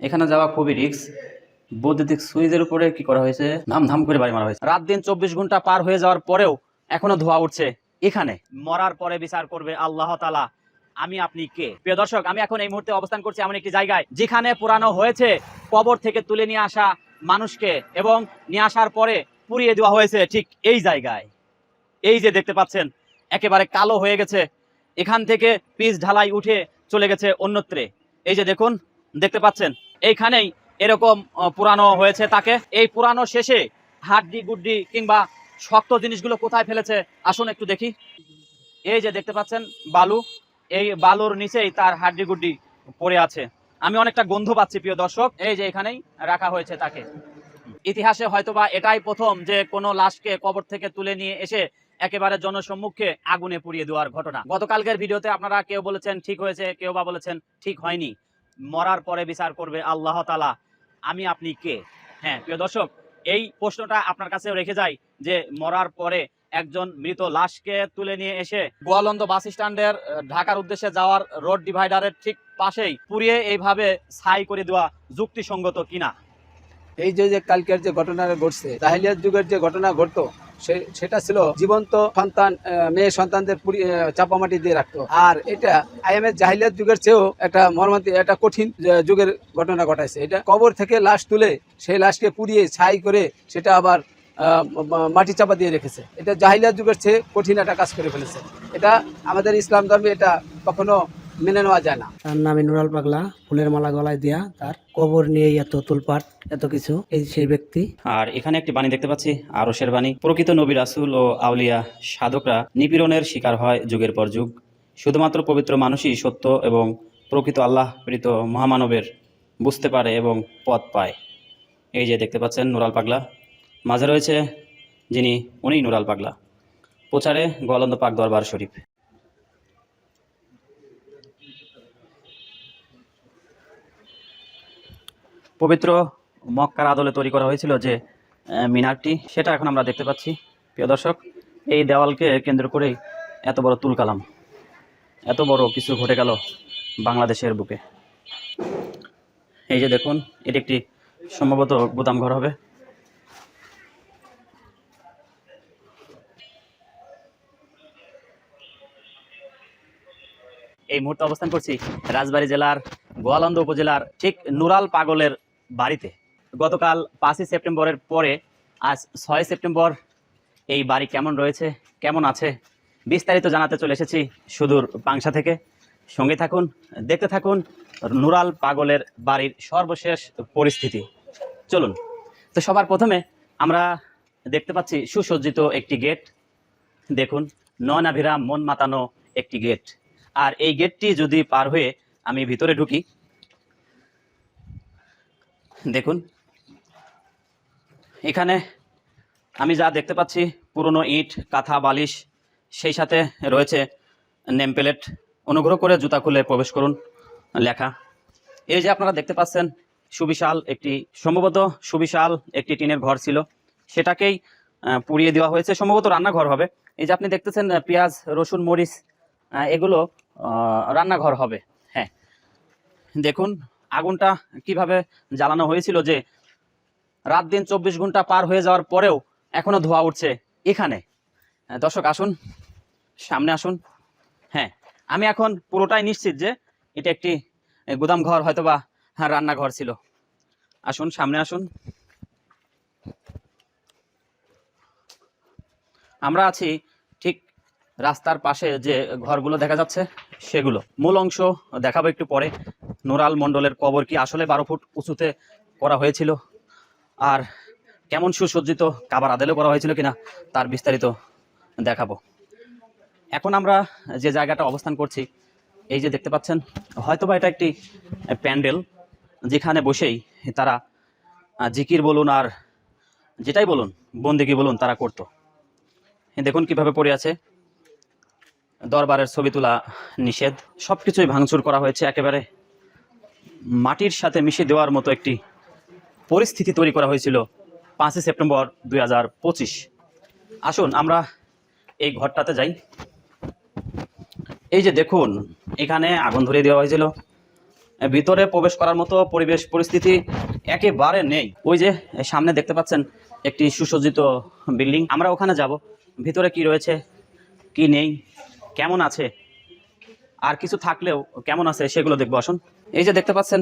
এখানে যাওয়া খুবই রিস্ক। বৈদ্যুতিক সুইচের উপরে কি করা হয়েছে? ধাম ধাম করে বাড়ি মারা হয়েছে। রাত দিন চব্বিশ ঘণ্টা পার হয়ে যাওয়ার পরেও এখনও ধোয়া উঠছে। এখানে মরার পরে বিচার করবে আল্লাহ তালা আমি, আপনি কে? প্রিয় দর্শক, আমি এখন এই মুহূর্তে অবস্থান করছি এমন একটি জায়গায় যেখানে পুরানো হয়েছে কবর থেকে তুলে নিয়ে আসা মানুষকে এবং নিয়ে আসার পরে পুড়িয়ে দেওয়া হয়েছে ঠিক এই জায়গায়। এই যে দেখতে পাচ্ছেন, একেবারে কালো হয়ে গেছে। এখান থেকে পিচ ঢালাই উঠে চলে গেছে অন্যত্রে। এই যে দেখুন, দেখতে পাচ্ছেন এইখানেই এরকম পুরানো হয়েছে তাকে। এই পুরানো শেষে হাড্ডি গুড্ডি কিংবা শক্ত জিনিসগুলো কোথায় ফেলেছে, আসুন একটু দেখি। এই যে দেখতে পাচ্ছেন বালু, এই বালুর নিচেই তার হাড্ডি গুড্ডি পড়ে আছে। আমি অনেকটা গন্ধ পাচ্ছি, প্রিয় দর্শক। এই যে এখানেই রাখা হয়েছে তাকে। ইতিহাসে হয়তোবা এটাই প্রথম যে কোনো লাশকে কবর থেকে তুলে নিয়ে এসে একেবারে জনসম্মুখে আগুনে পুড়িয়ে দেওয়ার ঘটনা। গতকালকের ভিডিওতে আপনারা কেউ বলেছেন ঠিক হয়েছে, কেউ বা বলেছেন ঠিক হয়নি। মরার পরে বিচার করবে আল্লাহ তালা আমি, আপনি কে? হ্যাঁ প্রিয় দর্শক, এই প্রশ্নটা আপনার কাছে রেখে যাই যে মরার পরে একজন মৃত লাশকে তুলে নিয়ে এসে গোয়ালন্দ বাস স্ট্যান্ডের ঢাকার উদ্দেশ্যে যাওয়ার রোড ডিভাইডারের ঠিক পাশেই পুড়িয়ে এইভাবে ছাই করে দেওয়া যুক্তিসঙ্গত কিনা? এই যে কালকের যে ঘটনা ঘটছে, জাহিলিয়াত যুগের যে ঘটনা ঘটতো সেটা ছিল জীবন্ত সন্তান মেয়ে সন্তানদের চাপামাটি দিয়ে রাখতো। আর এটা আইএমএস জাহিলিয়াত যুগের চেয়েও একটা মর্মান্তিক, একটা কঠিন যুগের ঘটনা ঘটাইছে। এটা কবর থেকে লাশ তুলে সেই লাশকে পুড়িয়ে ছাই করে সেটা আবার মাটি চাপা দিয়ে রেখেছে। এটা জাহিলিয়াত যুগের চেয়ে কঠিন একটা কাজ করে ফেলেছে। এটা আমাদের ইসলাম ধর্মে এটা কখনো মেনে নেওয়া যায় না। তার নামে নুরাল পাগলা ফুলের মালা গলায় দেয়া তার কবর নিয়ে এত তুলপাট এত কিছু। এই সেই ব্যক্তি। আর এখানে একটি বাণী দেখতে পাচ্ছি আরও আরশের বাণী। প্রকৃত নবী রাসুল ও আউলিয়া সাধকরা নিপীড়নের শিকার হয় যুগের পর যুগ। শুধুমাত্র পবিত্র মানুষই সত্য এবং প্রকৃত আল্লাহ প্রীত মহামানবের বুঝতে পারে এবং পথ পায়। এই যে দেখতে পাচ্ছেন নুরাল পাগলা। মাঝে রয়েছে যিনি উনি নুরাল পাগলা। প্রচারে গোয়ালন্দ পাক দরবার শরীফ। পবিত্র মক্কার আদলে তৈরি করা হয়েছিল যে মিনারটি, সেটা এখন আমরা দেখতে পাচ্ছি। প্রিয় দর্শক, এই দেওয়ালকে কেন্দ্র করেই এত বড় তুলকালাম এত বড় কিছু ঘটে গেল বাংলাদেশের বুকে। এই যে দেখুন, এটি একটি সম্ভবত গুদাম ঘর হবে। এই মুহূর্তে অবস্থান করছি রাজবাড়ী জেলার গোয়ালন্দ উপজেলার ঠিক নুরাল পাগলের বাড়িতে। গতকাল পাঁচই সেপ্টেম্বরের পরে আজ ছয় সেপ্টেম্বর। এই বাড়ি কেমন রয়েছে? কেমন আছে? বিস্তারিত জানাতে চলে এসেছি সুদূর পাংশা থেকে। সঙ্গে থাকুন, দেখতে থাকুন নুরাল পাগলের বাড়ির সর্বশেষ পরিস্থিতি। চলুন, তো সবার প্রথমে আমরা দেখতে পাচ্ছি সুসজ্জিত একটি গেট। দেখুন, নয়নাভিরাম মন মাতানো একটি গেট। আর এই গেটটি যদি পার হয়ে আমি ভিতরে ঢুকি দেখুন। এখানে আমি যা দেখতে পাচ্ছি, পুরনো ইট, কাঁথা, বালিশ, সেই সাথে রয়েছে নেম প্লেট। অনুগ্রহ করে জুতা খুলে প্রবেশ করুন, লেখা। এই যে আপনারা দেখতে পাচ্ছেন, সুবিশাল একটি, সম্ভবত সুবিশাল একটি টিনের ঘর ছিল। সেটাকেই পুড়িয়ে দেওয়া হয়েছে। সম্ভবত রান্নাঘর হবে। এই যে আপনি দেখতেছেন পেঁয়াজ, রসুন, মরিচ এগুলো রান্নাঘর হবে। হ্যাঁ। দেখুন আগুনটা কীভাবে জ্বালানো হয়েছিল যে রাত দিন চব্বিশ ঘণ্টা পার হয়ে যাওয়ার পরেও এখনও ধোয়া উঠছে এখানে। দর্শক, আসুন, সামনে আসুন। হ্যাঁ আমি এখন পুরোটাই নিশ্চিত যে এটা একটি গুদাম ঘর, হয়তোবা হ্যাঁ রান্নাঘর ছিল। আসুন, সামনে আসুন। আমরা আছি রাস্তার পাশে যে ঘরগুলো দেখা যাচ্ছে, সেগুলো। মূল অংশ দেখাবো একটু পরে। নোরাল মণ্ডলের কবর কি আসলে বারো ফুট উঁচুতে করা হয়েছিল? আর কেমন সুসজ্জিত কাবার আদেলে করা হয়েছিল কিনা, তার বিস্তারিত দেখাবো। এখন আমরা যে জায়গাটা অবস্থান করছি, এই যে দেখতে পাচ্ছেন, হয়তোবা এটা একটি প্যান্ডেল, যেখানে বসেই তারা জিকির বলুন আর যেটাই বলুন, বন্দিগি বলুন তারা করতো। দেখুন কীভাবে পড়ে আছে। দরবারের ছবি তোলা নিষেধ। সব কিছুই ভাঙচুর করা হয়েছে একেবারে। মাটির সাথে মিশে দেওয়ার মতো একটি পরিস্থিতি তৈরি করা হয়েছিল পাঁচই সেপ্টেম্বর দু হাজার পঁচিশ। আসুন, আমরা এই ঘরটাতে যাই। এই যে দেখুন, এখানে আগুন ধরিয়ে দেওয়া হয়েছিল। ভিতরে প্রবেশ করার মতো পরিবেশ পরিস্থিতি একেবারে নেই। ওই যে সামনে দেখতে পাচ্ছেন, একটি সুসজ্জিত বিল্ডিং। আমরা ওখানে যাব। ভিতরে কি রয়েছে, কি নেই? কেমন আছে? আর কিছু থাকলেও কেমন আছে সেগুলো দেখব, আসুন। এই যে দেখতে পাচ্ছেন,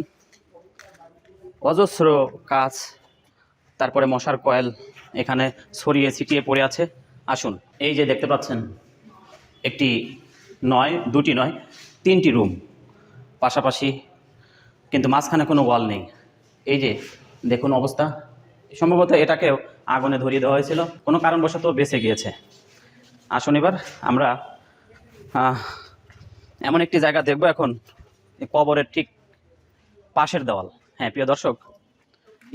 অজস্র কাজ, তারপরে মশার কয়েল এখানে ছড়িয়ে ছিটিয়ে পড়ে আছে। আসুন, এই যে দেখতে পাচ্ছেন, একটি নয়, দুটি নয়, তিনটি রুম। পাশাপাশি কিন্তু মাঝখানে কোনো ওয়াল নেই। এই যে দেখুন অবস্থা, সম্ভবত এটাকেও আগুনে ধরিয়ে দেওয়া হয়েছিল। কোনো কারণবশত বেঁচে গিয়েছে। আসুন এবার, আমরা এমন একটি জায়গা দেখব এখন কবরের ঠিক পাশের দেওয়াল। হ্যাঁ প্রিয় দর্শক,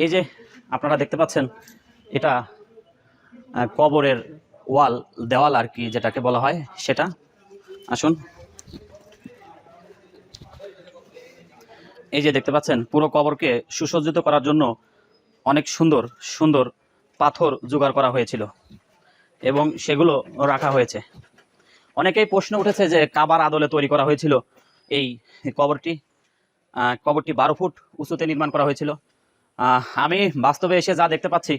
এই যে আপনারা দেখতে পাচ্ছেন, এটা কবরের ওয়াল, দেওয়াল আর কি যেটাকে বলা হয়, সেটা। আসুন। এই যে দেখতে পাচ্ছেন, পুরো কবরকে সুসজ্জিত করার জন্য অনেক সুন্দর সুন্দর পাথর জোগাড় করা হয়েছিল এবং সেগুলো রাখা হয়েছে। অনেকেই প্রশ্ন উঠেছে যে কাবার আদলে তৈরি করা হয়েছিল। এই কবরটি কবরটি বারো ফুট উঁচুতে নির্মাণ করা হয়েছিল। আমি বাস্তবে এসে যা দেখতে পাচ্ছি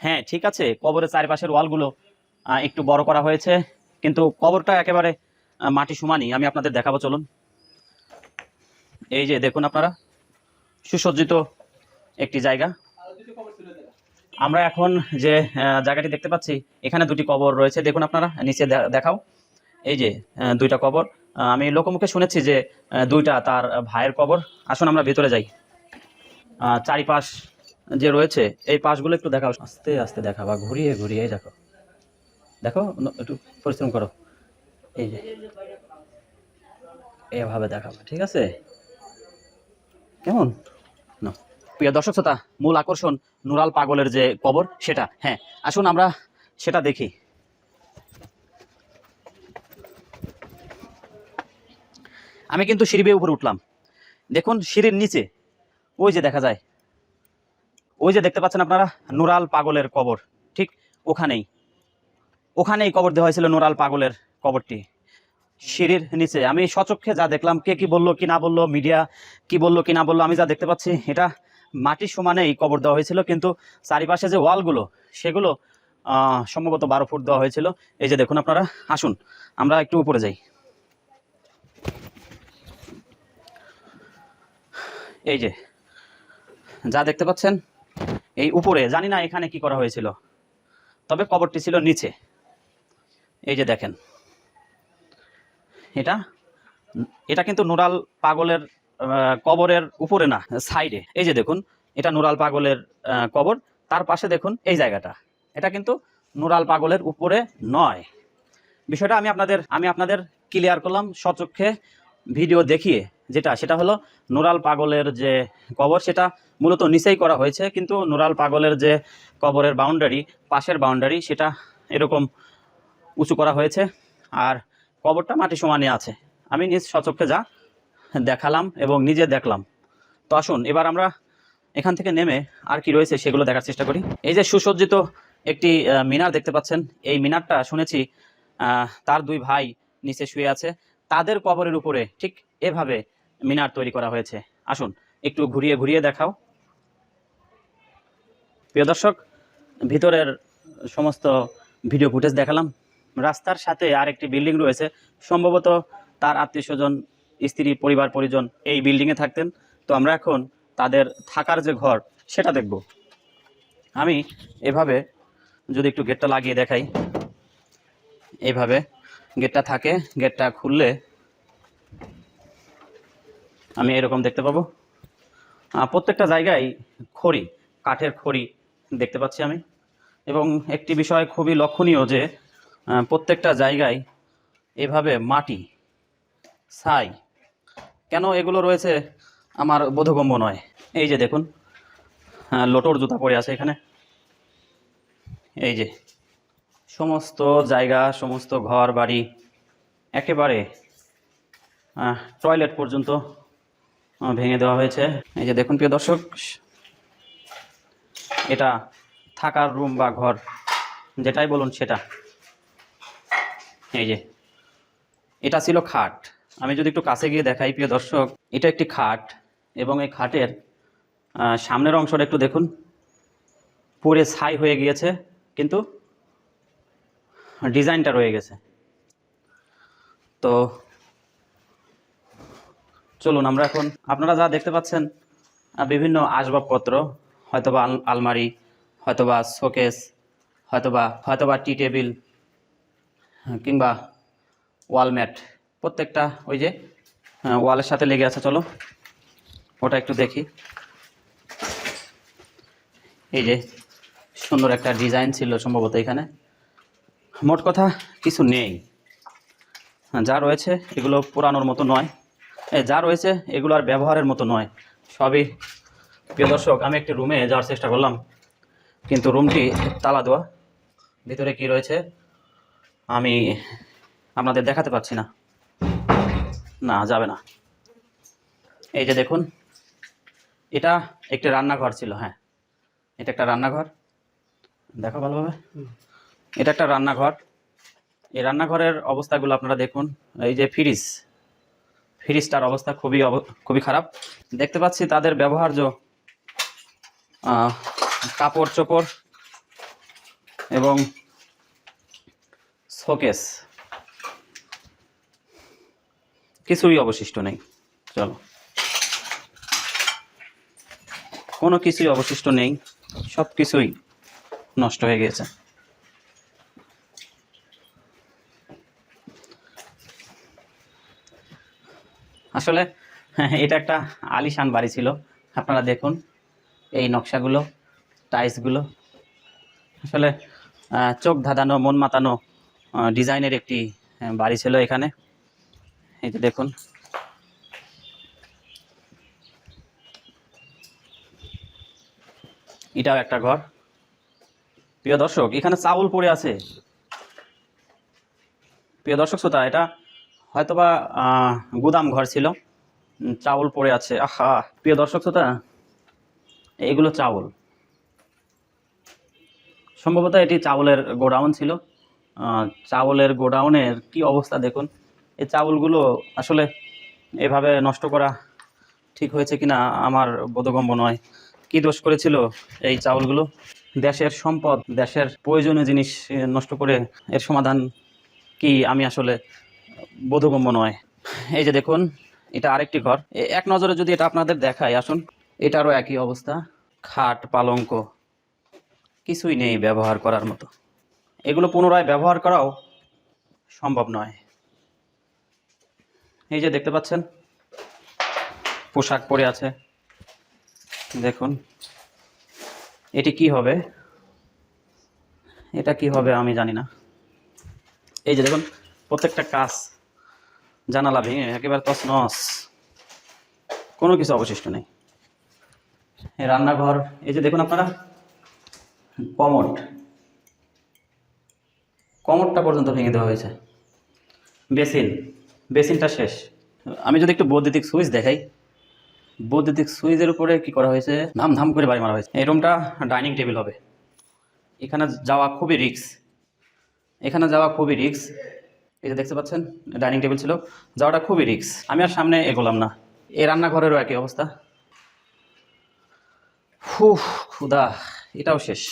হ্যাঁ ঠিক আছে, কবরের চারিপাশের ওয়ালগুলো একটু বড় করা হয়েছে, কিন্তু কবরটা একেবারে মাটি সমানই। আমি আপনাদের দেখাবো, চলুন। এই যে দেখুন আপনারা, সুসজ্জিত একটি জায়গা। আমরা এখন যে জায়গাটি দেখতে পাচ্ছি, এখানে দুটি কবর রয়েছে। দেখুন আপনারা, নিচে দেখাও। এই যে দুইটা কবর। আমি লোকমুখে শুনেছি যে দুইটা তার ভাইয়ের কবর। আসুন আমরা ভিতরে যাই। চারিপাশ যে রয়েছে, এই পাশগুলো একটু দেখাও। আস্তে আস্তে দেখাবা ঘুরিয়ে ঘুরিয়ে দেখো। দেখো একটু পরিশ্রম করো। এই যে, এভাবে দেখাবা, ঠিক আছে? কেমন? না প্রিয় দর্শক শ্রোতা, মূল আকর্ষণ নুরাল পাগলের যে কবর, সেটা। হ্যাঁ আসুন আমরা সেটা দেখি। আমি কিন্তু সিঁড়ি বেয়ে উপরে উঠলাম। দেখুন সিঁড়ির নিচে, ওই যে দেখা যায়। ওই যে দেখতে পাচ্ছেন আপনারা? নুরাল পাগলের কবর। ঠিক ওখানেই। ওখানেই কবর দেওয়া হয়েছিল নুরাল পাগলের কবরটি। সিঁড়ির নিচে। আমি সচক্ষে যা দেখলাম, কে কি বলল, কি না বলল, মিডিয়া কি বলল, কি না বলল, আমি যা দেখতে পাচ্ছি, এটা মাটির সমানেই কবর দেওয়া হয়েছিল। কিন্তু চারিপাশে যে ওয়ালগুলো, সেগুলো সম্ভবত বারো ফুট দেওয়া হয়েছিল। এই যে দেখুন আপনারা, আসুন, আমরা একটু উপরে যাই। এই যে, যা দেখতে পাচ্ছেন, এই উপরে, জানি না এখানে কি করা হয়েছিল, তবে কবরটি ছিল নিচে। এই যে দেখেন, এটা এটা কিন্তু নুরাল পাগলের কবরের উপরে না, সাইডে। এই যে দেখুন, এটা নুরাল পাগলের কবর, তার পাশে দেখুন এই জায়গাটা। এটা কিন্তু নুরাল পাগলের উপরে নয়। বিষয়টা আমি আপনাদের আমি আপনাদের ক্লিয়ার করলাম সচক্ষে। ভিডিও দেখিয়ে যেটা, সেটা হলো নুরাল পাগলের যে কবর, সেটা মূলত নিচেই করা হয়েছে, কিন্তু নুরাল পাগলের যে কবরের বাউন্ডারি পাশের বাউন্ডারি সেটা এরকম উঁচু করা হয়েছে। আর কবরটা মাটি সমানে আছে। আমি নিজ সচক্ষে যা দেখালাম এবং নিজে দেখলাম। তো আসুন, এবার আমরা এখান থেকে নেমে আর কি রয়েছে সেগুলো দেখার চেষ্টা করি। এই যে সুসজ্জিত একটি মিনার দেখতে পাচ্ছেন। এই মিনারটা শুনেছি তার দুই ভাই নিচে শুয়ে আছে। তাদের কবরের উপরে ঠিক এভাবে মিনার তৈরি করা হয়েছে। আসুন, একটু ঘুরিয়ে ঘুরিয়ে দেখাও। প্রিয় দর্শক, ভিতরের সমস্ত ভিডিও ফুটেজ দেখালাম। রাস্তার সাথে আরেকটি বিল্ডিং রয়েছে। সম্ভবত তার আত্মীয় স্বজন, স্ত্রী, পরিবার, পরিজন এই বিল্ডিংয়ে থাকতেন। তো আমরা এখন তাদের থাকার যে ঘর, সেটা দেখব। আমি এভাবে যদি একটু গেটটা লাগিয়ে দেখাই। এইভাবে গেটটা থাকে, গেটটা খুললে আমি এরকম দেখতে পাবো। প্রত্যেকটা জায়গায় খড়ি, কাঠের খড়ি দেখতে পাচ্ছি আমি। এবং একটি বিষয় খুবই লক্ষণীয় যে প্রত্যেকটা জায়গায় এভাবে মাটি, ছাই, কেন এগুলো রয়েছে আমার বোধগম্য নয়। এই যে দেখুন লোটোর জুতা পড়ে আছে এখানে। এই যে সমস্ত জায়গা, সমস্ত ঘর, বাড়ি একেবারে টয়লেট পর্যন্ত ভেঙে দেওয়া হয়েছে। এই যে দেখুন প্রিয় দর্শক, এটা থাকার রুম বা ঘর, যেটাই বলুন সেটা। এই যে, এটা ছিল খাট। আমি যদি একটু কাছে গিয়ে দেখাই প্রিয় দর্শক, এটা একটি খাট এবং এই খাটের সামনের অংশটা একটু দেখুন। পুরে ছাই হয়ে গিয়েছে, কিন্তু ডিজাইনটা রয়ে গেছে। তো চলুন আমরা এখন আপনারা যা দেখতে পাচ্ছেন বিভিন্ন আসবাবপত্র হয়তোবা আল- আলমারি হয়তোবা শোকেস হয়তোবা হয়তোবা টি টেবিল হ্যাঁ, কিংবা ওয়ালম্যাট প্রত্যেকটা ওই যে আহ, ওয়ালের সাথে লেগে আছে চলো। ওটা একটু দেখি। এই যে সুন্দর একটা ডিজাইন ছিল সম্ভবত এখানে। মোট কথা কিছু নেই। হ্যাঁ, যা রয়েছে এগুলো পুরানোর মতো নয়। এ, যা রয়েছে এগুলো আর ব্যবহারের মতো নয়। সবই প্রিয় দর্শক আমি একটি রুমে যাওয়ার চেষ্টা করলাম কিন্তু রুমটি তালা দেওয়া ভিতরে কি রয়েছে আমি আপনাদের দেখাতে পাচ্ছি না। না যাবে না। এই যে দেখুন এটা একটি রান্নাঘর ছিল হ্যাঁ। এটা একটা রান্নাঘর। দেখো ভালোভাবে। এটা একটা রান্নাঘর। এই রান্নাঘরের অবস্থাগুলো আপনারা দেখুন। এই যে ফ্রিজ, ফ্রিজটার অবস্থা খুবই খুবই খারাপ। দেখতে পাচ্ছি তাদের ব্যবহার্য কাপড় চোপড় এবং শোকেস। কিছুই অবশিষ্ট নেই। চলো। কোনো কিছুই অবশিষ্ট নেই। সব কিছুই নষ্ট হয়ে গেছে আসলে এটা একটা আলিশান বাড়ি ছিল। আপনারা দেখুন এই নকশাগুলো, টাইলসগুলো। আসলে চোখ ধাঁধানো, মন মাতানো ডিজাইনের একটি বাড়ি ছিল এখানে। এই যে দেখুন। এটাও একটা ঘর। প্রিয় দর্শক, এখানে চাউল পড়ে আছে। প্রিয় দর্শক, শ্রোতা, এটা হয়তোবা গুদাম ঘর ছিল। চাউল পড়ে আছে। আহা, প্রিয় দর্শক শ্রোতা, এগুলো চাউল। সম্ভবত এটি চাউলের গোডাউন ছিল। চাউলের গোডাউনের কি অবস্থা দেখুন। এই চাউলগুলো আসলে এভাবে নষ্ট করা ঠিক হয়েছে কিনা আমার বোধগম্য নয়। কি দোষ করেছিল এই চাউলগুলো? দেশের সম্পদ, দেশের প্রয়োজনীয় জিনিস নষ্ট করে এর সমাধান কি আমি আসলে বোধগম্য নয়। এই যে দেখুন, এটা আরেকটি ঘর। এক নজরে যদি এটা আপনাদের দেখাই, আসুন। এটারও একই অবস্থা। খাট, পালঙ্ক, কিছুই নেই ব্যবহার করার মতো। এগুলো পুনরায় ব্যবহার করাও সম্ভব নয়। এই যে দেখতে পাচ্ছেন, পোশাক পরে আছে। দেখুন, এটি কি হবে? এটা কি হবে আমি জানি না। এই যে দেখুন প্রত্যেকটা কাজ, জানালা ভেঙে একেবারে তছনছ। কোনো কিছু অবশিষ্ট নেই। রান্নাঘর, এই যে দেখুন আপনারা, কমোড। কমটটা পর্যন্ত ভেঙে দেওয়া হয়েছে। বেসিন, বেসিনটা শেষ। আমি যদি একটু বৈদ্যুতিক সুইচ দেখাই। বৈদ্যুতিক সুইচের উপরে কি করা হয়েছে? ধাম ধাম করে বাড়ি মারা হয়েছে। এই রুমটা ডাইনিং টেবিল হবে। এখানে যাওয়া খুবই রিস্ক। এখানে যাওয়া খুবই রিস্ক। এই যে দেখতে পাচ্ছেন, ডাইনিং টেবিল ছিল। যাওয়াটা খুবই রিস্ক। আমি আর সামনে এগোলাম না। এই রান্নাঘরেরও একই অবস্থা। হু ক্ষুদা এটাও শেষ।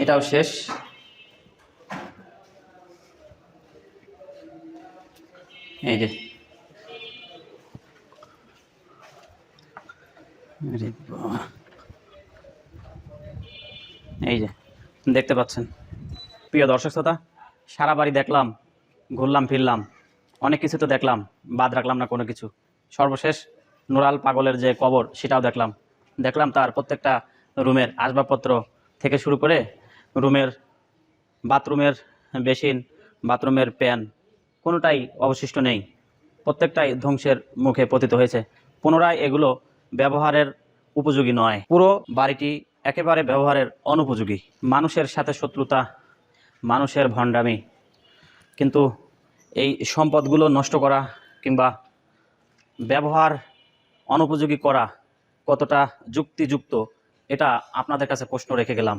এটাও শেষ। এই যে। এই যে। দেখতে পাচ্ছেন। প্রিয় দর্শক শ্রোতা, সারা বাড়ি দেখলাম, ঘুরলাম, ফিরলাম, অনেক কিছু তো দেখলাম, বাদ রাখলাম না কোনো কিছু। সর্বশেষ নুরাল পাগলের যে কবর, সেটাও দেখলাম। দেখলাম তার প্রত্যেকটা রুমের আসবাবপত্র থেকে শুরু করে রুমের বাথরুমের বেসিন, বাথরুমের প্যান, কোনোটাই অবশিষ্ট নেই। প্রত্যেকটাই ধ্বংসের মুখে পতিত হয়েছে। পুনরায় এগুলো ব্যবহারের উপযোগী নয়। পুরো বাড়িটি একেবারে ব্যবহারের অনুপযোগী। মানুষের সাথে শত্রুতা, মানুষের ভণ্ডামি। কিন্তু এই সম্পদগুলো নষ্ট করা কিংবা ব্যবহার অনুপযোগী করা কতটা যুক্তিযুক্ত, এটা আপনাদের কাছে প্রশ্ন রেখে গেলাম।